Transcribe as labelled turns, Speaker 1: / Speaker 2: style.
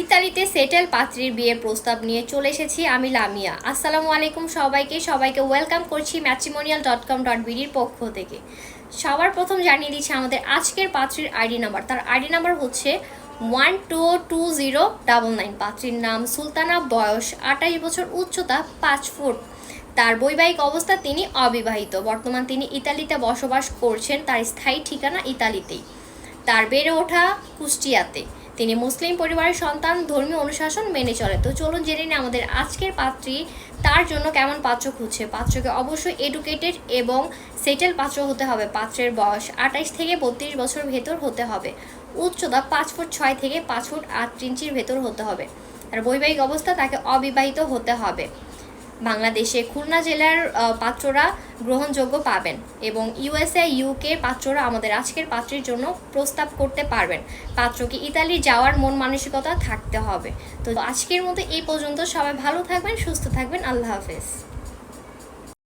Speaker 1: ইতালিতে সেটেল পাত্রীর বিয়ের প্রস্তাব নিয়ে চলে এসেছি আমি লামিয়া। আসসালামু আলাইকুম সবাইকে সবাইকে ওয়েলকাম করছি ম্যাট্রিমোনিয়াল ডট কম ডট বিডির পক্ষ থেকে। সবার প্রথম জানিয়ে দিচ্ছি আমাদের আজকের পাত্রীর আইডি নাম্বার। তার আইডি নাম্বার হচ্ছে one two two zero double nine পাত্রীর নাম সুলতানা, বয়স আঠাশ বছর, উচ্চতা পাঁচ ফুট। তার বৈবাহিক অবস্থা তিনি অবিবাহিত। বর্তমান তিনি ইতালিতে বসবাস করছেন, তার স্থায়ী ঠিকানা ইতালিতেই। তার বেড়ে ওঠা কুষ্টিয়াতে। তিনি মুসলিম পরিবারের সন্তান, ধর্মীয় অনুশাসন মেনে চলে তো চলুন জেনে নিই আমাদের আজকের পাত্রী, তার জন্য কেমন পাত্র খুঁজছে? পাত্রকে অবশ্যই এডুকেটেড এবং সেটেল পাত্র হতে হবে। পাত্রের বয়স আঠাইশ থেকে বত্রিশ বছর ভেতর হতে হবে। উচ্চতা পাঁচ ফুট ছয় থেকে পাঁচ ফুট আট ইঞ্চির ভেতর হতে হবে। আর বৈবাহিক অবস্থা তাকে অবিবাহিত হতে হবে। বাংলাদেশে খুলনা জেলার পাত্ররা গ্রহণযোগ্য পাবেন এবং ইউএসএ, ইউকে পাত্ররা আমাদের আজকের পাত্রের জন্য প্রস্তাব করতে পারবেন। পাত্রকে ইতালি যাওয়ার মন মানসিকতা থাকতে হবে। তো আজকের মতো এই পর্যন্ত। সবাই ভালো থাকবেন, সুস্থ থাকবেন। আল্লাহ হাফেজ।